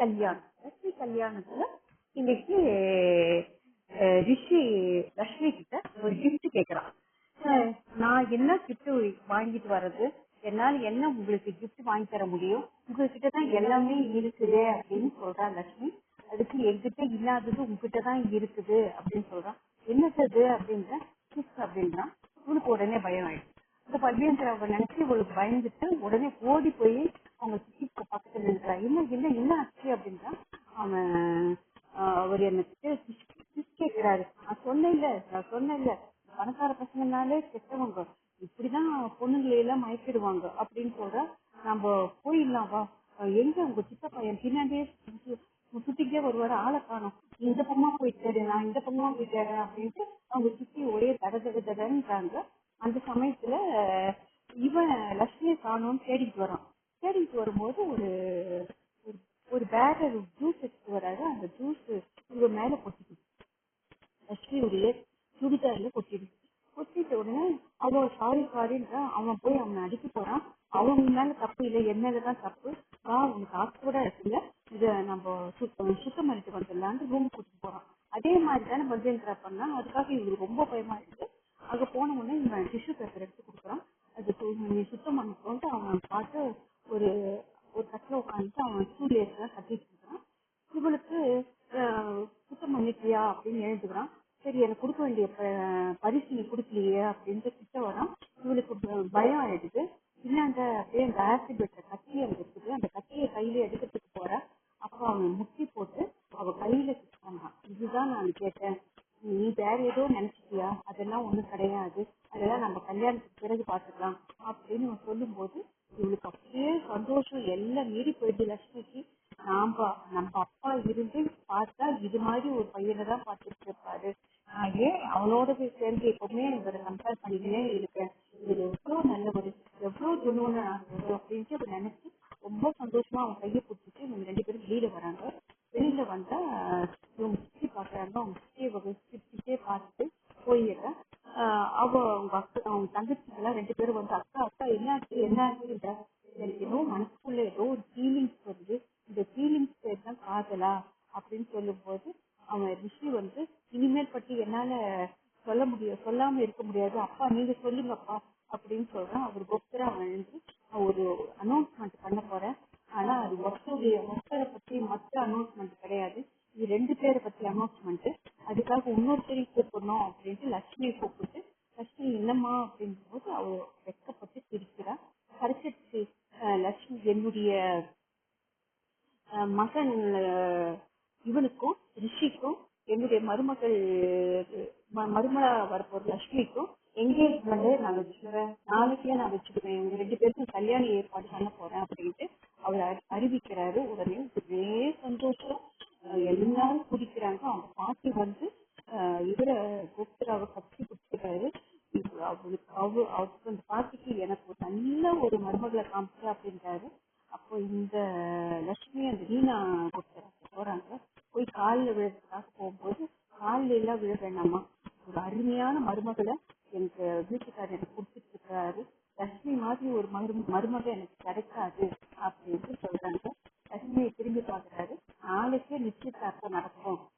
கல்யாணம். லட்சுமி கல்யாணத்துல இன்னைக்கு ரிஷி லட்சுமி கிட்ட ஒரு கிஃப்ட் கேக்குறான் நான் என்ன கிஃப்ட் வாங்கிட்டு வர்றது? என்னால என்ன உங்களுக்கு கிஃப்ட் வாங்கி தர முடியும்? உங்ககிட்ட தான் எல்லாமே இருக்குது அப்படின்னு சொல்றான் லட்சுமி அதுக்கு எங்கிட்ட இல்லாதது உங்ககிட்ட தான் இருக்குது அப்படின்னு சொல்றான் என்னது அது அப்படின்ற கிஃப்ட் அப்படின்றான் உனக்கு உடனே பயம் ஆயிடுச்சு. இந்த பல்வேந்திராவை நினைச்சு உங்களுக்கு பயந்துட்டு உடனே ஓடி போய் அவங்க சித்தி பக்கத்துல இருக்கிறா என்ன என்ன ஆச்சு அப்படின்னா அவன் ஆஹ், அவர் எனக்கு கேட்கிறாரு. நான் சொன்னேன் இல்ல நான் சொன்னேன் இல்ல பணக்கார பசங்கனாலே கெட்டவங்க. இப்படிதான் பொண்ணுங்களை எல்லாம் மயக்கிடுவாங்க அப்படின்னு சொல்ற நம்ம போயிடலாம் வா எங்க உங்க சித்தப்பா? என் பின்னாடியே சுத்தி- சுத்திக்கிட்டே வருவாரு ஆளை காணும். இந்த பக்கமா போயிட்டாரு நான் இந்த பக்கமா போயிட்டாரு அப்படின்ட்டு அவங்க சுத்தி ஒரே தட தட தடன்றாங்க. அந்த சமயத்துல இவன் லட்சுமியை காணும்னு தேடிட்டு வரான் தேடிட்டு வரும்போது ஒரு ஒரு- வேற ஒரு ஜூஸ் எடுத்து வராரு அந்த ஜூஸ் இவன் மேல கொட்டிடுச்சு லட்சுமியுடைய சுடிதார்ல கொட்டிடுச்சு கொட்டிட்ட உடனே அவன் சாரி சாரின்ற அவன் போய் அவனை அடிக்க போறான் அவன் மேல தப்பு இல்லை என்னதான் தப்பு ஆ உனக்கு ஆசை கூட இருக்குல்ல இத நம்ம சுத்தம் சுத்தம் பண்ணிட்டு வந்துடலான்னு ரூம் கூட்டிட்டு போறான் அதே மாதிரி தானே பஜேந்திரா பண்ணா அதுக்காக இவங்களுக்கு ரொம்ப பயமா இருக்கு அங்க போன உடனே இவன் டிஷ்யூ பேப்பர் எடுத்து கொடுக்குறான் அது சு- நீ சுத்தம் பண்ணிக்கோன்ட்டு அவன் பார்த்து ஒரு ஒரு கட்டில அவன் ஸ்டூல் ஏற்ற இருக்கான். இவளுக்கு சுத்தம் பண்ணிட்டியா அப்படின்னு எழுதுகிறான். சரி எனக்கு கொடுக்க வேண்டிய பரிசு நீ கொடுக்கலையே அப்படின்ட்டு கிட்ட வரான். இவளுக்கு பயம் ஆயிடுது. இல்லாண்ட அப்படியே அந்த ஆசிட் வெட்ட கத்தி அங்க இருக்குது அந்த கத்தியை கையில எடுக்கிறதுக்கு போற. அப்ப அவன் முட்டி போட்டு அவ கையில கிஸ் இதுதான் நான் கேட்டேன். நீ வேற ஏதோ நினைச்சிட்டியா? அதெல்லாம் ஒண்ணும் கிடையாது. அதெல்லாம் நம்ம கல்யாணத்துக்கு பிறகு பாத்துக்கலாம் அப்படின்னு அவன் சொல்லும்போது இவளுக்கு அப்படியே சந்தோஷம் எல்லாம் லட்சுமிக்கு நாம நம்ம அப்பா இருந்து பார்த்தா இது மாதிரி ஒரு பையனை தான் பார்த்துட்டு இருப்பாரு. நான் ஏன் அவனோட சேர்ந்து எப்பவுமே இவரை கம்பேர் பண்ணிக்கிட்டே இருக்கேன்? இவர் எவ்வளவு நல்லவர் எவ்வளவு துணுவன அப்படின்ட்டு அவர் நினைச்சு ரொம்ப சந்தோஷமா அவன் கையை பிடிச்சிட்டு இவங்க ரெண்டு பேரும் வெளியில வராங்க. வெளியில வந்தா இவங்க பாக்குறாங்க அவங்க சுற்றியை சுற்றிட்டே பார்த்துட்டு போயிடுறேன் ஆஹ் அவ அவங்க அக்கா அவங்க தங்கச்சி எல்லாம் ரெண்டு பேரும் வந்து அக்கா அக்கா என்ன என்னாச்சுன்ற எனக்கு ஏதோ மனசுக்குள்ள ஏதோ ஒரு ஃபீலிங்ஸ் வருது இந்த ஃபீலிங்ஸ் பேர் அப்படின்னு சொல்லும்போது அவன் ரிஷி வந்து இனிமேல் பற்றி என்னால சொல்ல முடியும் சொல்லாம இருக்க முடியாது. அப்பா நீங்க சொல்லுங்கப்பா அப்படின்னு சொல்றான். அவர் ஒருத்தரா வந்து ஒரு அனௌன்ஸ்மெண்ட் பண்ண போறேன். ஆனா அது ஒருத்தருடைய ஒருத்தரை பத்தி மொத்த அனௌன்ஸ்மெண்ட் கிடையாது. இது ரெண்டு பேரை பத்தி அனௌன்ஸ்மெண்ட் அதுக்காக இன்னொருத்தரையும் கூப்பிடணும் அப்படின்ட்டு லட்சுமியை கூப்பிட்டு லட்சுமி என்னம்மா? அப்படின்னும் போது அவர் வெக்கப்பட்டு சிரிக்கிறா பரிசத்து லட்சுமி என்னுடைய அஹ் மகன் அஹ், இவனுக்கும் ரிஷிக்கும் என்னுடைய மருமகள் ம- மருமகளா வரப்போற லட்சுமிக்கும் எங்கேஜ்மெண்ட் நான் வச்சுக்கிறேன்? நாளைக்கே நான் வச்சுக்கிறேன். இவங்க ரெண்டு பேருக்கும் கல்யாண ஏற்பாடு பண்ண போறேன் அப்படின்ட்டு அவர் அறி- அறிவிக்கிறாரு. உடனே ஒரே சந்தோஷம். அஹ், எல்லாரும் குதிக்கிறாங்க அவங்க பாட்டி வந்து அஹ், இவர கோப்தராவை கட்டி பிடிச்சிக்கிறாரு அவளுக்கு அவ அவருக்கு அந்த பாட்டிக்கு எனக்கு ஒரு நல்ல ஒரு மருமகளை காமிச்சு அப்படின்றாரு. அப்போ இந்த லட்சுமி அந்த வீணா கொடுத்த போறாங்க. போய் காலில் விழுறதுக்காக போகும்போது காலில் எல்லாம் விழ வேண்டாமா ஒரு அருமையான மருமகளை எனக்கு வீட்டுக்காரர் எனக்கு கொடுத்துட்டு இருக்காரு லட்சுமி மாதிரி ஒரு மரும மருமகள் எனக்கு கிடைக்காது அப்படின்னு சொல்றாங்க. லட்சுமியை திரும்பி பார்க்குறாரு. நாளைக்கே நிச்சயதார்த்தம் நடக்கும்.